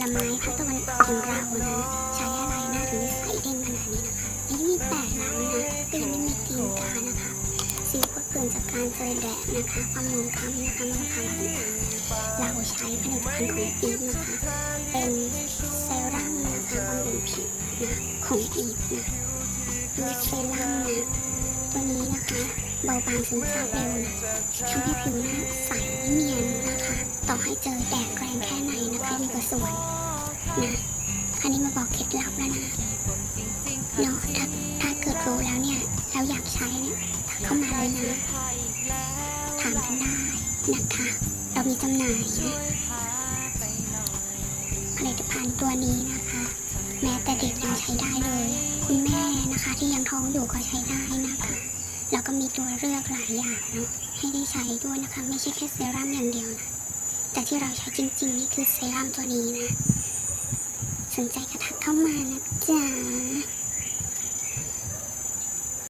ลไม้พระตะวันออกถึงราหูนั้นใช้อะไรหน้าถึงได้ใสเด้งขนาดนี้นะคะอายุ28แล้วนะก็ยังไม่มีตีนกานะคะสีก็เกินจากการเจอแดดนะคะความงงคำนะคะมองคำต่างๆเราใช้ผลิตภัณฑ์ของอีฟนะคะ เป็นเซรั่มนะคะบำรุงผิวนะของอีฟนะเป็เซรั่มนะตัวนี้นะคะเบาบางซึมซาบเร็วนะทำให้ผิวหน้าใสเนียนนะคะ ต่อให้เจอแดด แรงแค่ไหนนะคะอยู่กับสวนนะอันนี้มาบอกเคล็ดลับแล้วนะเนาะถ้าถ้าเกิดรู้แล้วเนี่ยเราอยากใช้เนี่ยทักเข้ามาเลยนะถามกันได้นะคะเรามีจำหน่ายนะผลิตภัณฑ์ตัวนี้นะคะ แม้แต่เด็กยังใช้ได้เลย คุณแม่นะคะที่ยังท้องอยู่ก็ใช้ได้นะคะแล้วก็มีตัวเลือกหลายอย่างเนาะให้ได้ใช้ด้วยนะคะ ไม่ใช่แค่เซรั่มอย่างเดียวนะ แต่ที่เราใช้จริงๆ นี่คือเซรั่มตัวนี้นะ สนใจกระทักเข้ามานะจ๊ะ